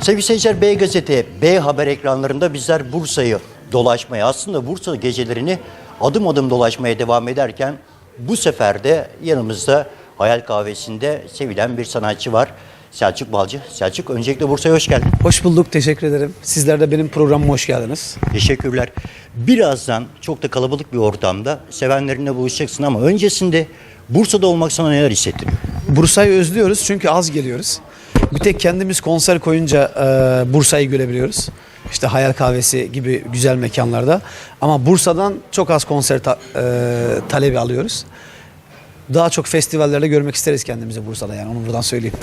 Sevgili seyirciler B Gazete, B Haber ekranlarında bizler Bursa'yı dolaşmaya aslında Bursa gecelerini adım adım dolaşmaya devam ederken bu sefer de yanımızda Hayal Kahvesi'nde sevilen bir sanatçı var. Selçuk Balcı. Selçuk öncelikle Bursa'ya hoş geldin. Hoş bulduk, teşekkür ederim. Sizler de benim programıma hoş geldiniz. Teşekkürler. Birazdan çok da kalabalık bir ortamda sevenlerinle buluşacaksın ama öncesinde Bursa'da olmak sana neler hissettiriyor? Bursa'yı özlüyoruz çünkü az geliyoruz. Bir tek kendimiz konser koyunca e, Bursa'yı görebiliyoruz. İşte Hayal Kahvesi gibi güzel mekanlarda. Ama Bursa'dan çok az konser ta- e, talebi alıyoruz. Daha çok festivallerde görmek isteriz kendimizi Bursa'da yani onu buradan söyleyeyim.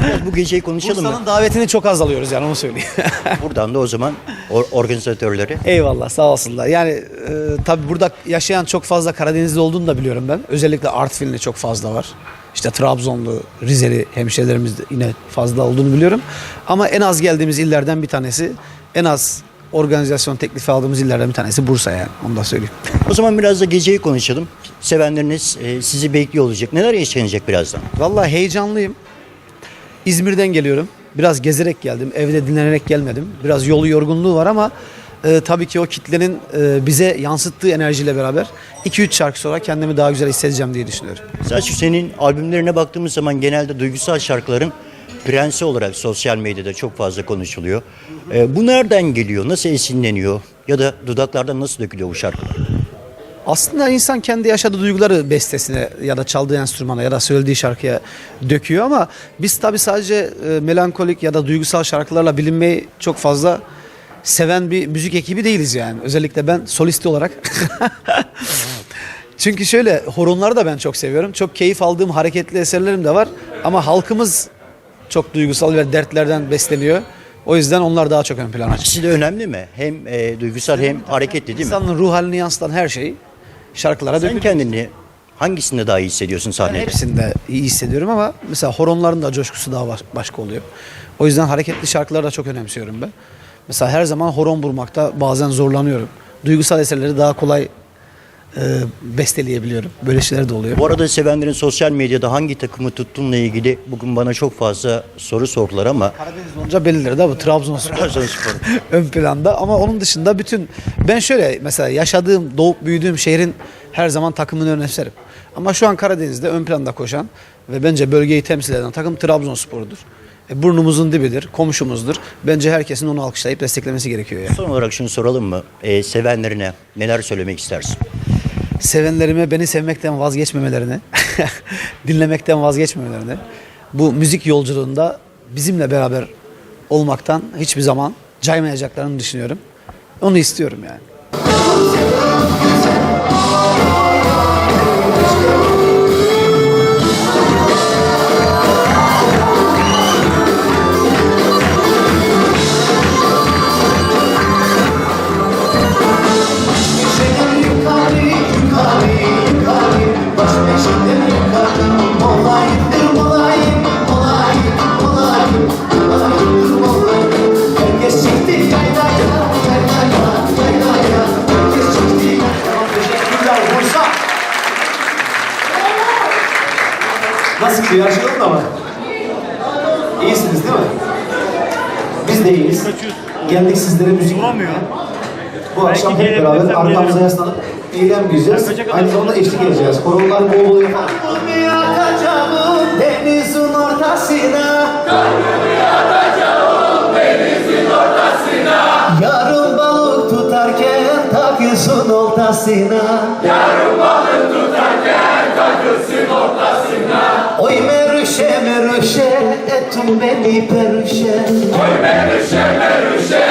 Biraz bu geceyi konuşalım mı? Bursa'nın davetini çok az alıyoruz yani onu söyleyeyim. Buradan da o zaman or- organizatörleri Eyvallah sağ olsunlar. Yani e, tabii burada yaşayan çok fazla Karadenizli olduğunu da biliyorum ben. Özellikle Artvinli çok fazla var. İşte Trabzonlu, Rizeli hemşehrilerimiz de yine fazla olduğunu biliyorum. Ama en az geldiğimiz illerden bir tanesi, en az organizasyon teklifi aldığımız illerden bir tanesi Bursa yani. Onu da söyleyeyim. O zaman biraz da geceyi konuşalım. Sevenleriniz e, sizi bekliyor olacak. Neler yaşanacak birazdan? Vallahi heyecanlıyım. İzmir'den geliyorum. Biraz gezerek geldim. Evde dinlenerek gelmedim. Biraz yolu yorgunluğu var ama e, tabii ki o kitlenin e, bize yansıttığı enerjiyle beraber 2-3 şarkı sonra kendimi daha güzel hissedeceğim diye düşünüyorum. Selçuk senin albümlerine baktığımız zaman genelde duygusal şarkıların prensi olarak sosyal medyada çok fazla konuşuluyor. E, bu nereden geliyor? Nasıl esinleniyor? Ya da dudaklardan nasıl dökülüyor bu şarkılar? Aslında insan kendi yaşadığı duyguları bestesine ya da çaldığı enstrümana ya da söylediği şarkıya döküyor ama biz tabii sadece e, melankolik ya da duygusal şarkılarla bilinmeyi çok fazla seven bir müzik ekibi değiliz yani. Özellikle ben solisti olarak. Çünkü şöyle horonları da ben çok seviyorum. Çok keyif aldığım hareketli eserlerim de var ama halkımız çok duygusal ve dertlerden besleniyor. O yüzden onlar daha çok ön plana çıkıyor. İkisi de önemli mi? Hem e, duygusal hem hareketli değil mi? İnsanın ruh halini yansıtan her şey şarkılara Sen dökülüyor. kendini hangisinde daha iyi hissediyorsun Ben sahnede? hepsinde iyi hissediyorum ama mesela horonların da coşkusu daha baş- başka oluyor. O yüzden hareketli şarkıları da çok önemsiyorum ben. Mesela her zaman horon bulmakta bazen zorlanıyorum. Duygusal eserleri daha kolay e, besteleyebiliyorum. Böyle şeyler de oluyor. Bu arada sevenlerin sosyal medyada hangi takımı tuttuğunla ilgili bugün bana çok fazla soru sordular ama Karadeniz olunca bellidir de bu Trabzonspor Trabzonspor. ön planda ama onun dışında bütün ben şöyle mesela yaşadığım doğup büyüdüğüm şehrin her zaman takımını önemserim. Ama şu an Karadeniz'de ön planda koşan ve bence bölgeyi temsil eden takım Trabzonspor'dur. E, burnumuzun dibidir, komşumuzdur. Bence herkesin onu alkışlayıp desteklemesi gerekiyor yani. Son olarak şunu soralım mı? Ee, sevenlerine neler söylemek istersin? Sevenlerime beni sevmekten vazgeçmemelerini, dinlemekten vazgeçmemelerini, bu müzik yolculuğunda bizimle beraber olmaktan hiçbir zaman caymayacaklarını düşünüyorum. Onu istiyorum yani. Şey yolunda mı? İyisiniz değil mi? Biz de iyiyiz. Geldik sizlere müzik. Bu akşam hep beraber arkamıza yaslanıp eğlenmeyeceğiz. Aynı zamanda eşlik edeceğiz. Koronlar bol bol yapalım. denizin ortasına Yarın balık tutarken takılsın oltasına Oy merüşe merüşe etum beni perüşe Oy merüşe merüşe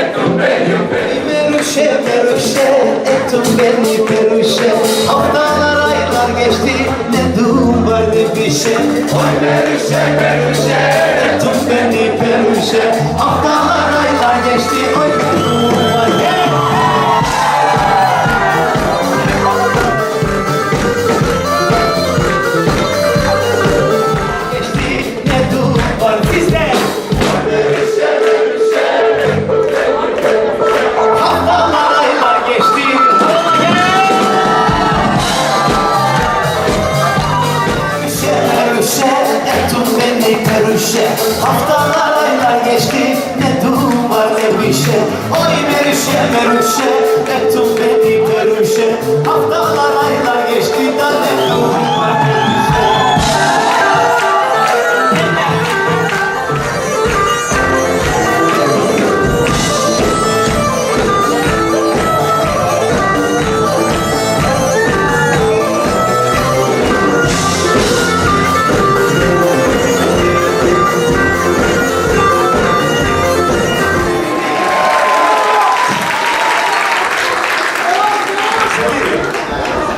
etum beni perüşe Merüşe merüşe etum beni perüşe Haftalar aylar geçti ne durum var ne bir şey Oy merüşe merüşe etum beni perüşe Haftalar işe. Haftalar aylar geçti ne durum var ne bu işe? Oy Berüşe Berüşe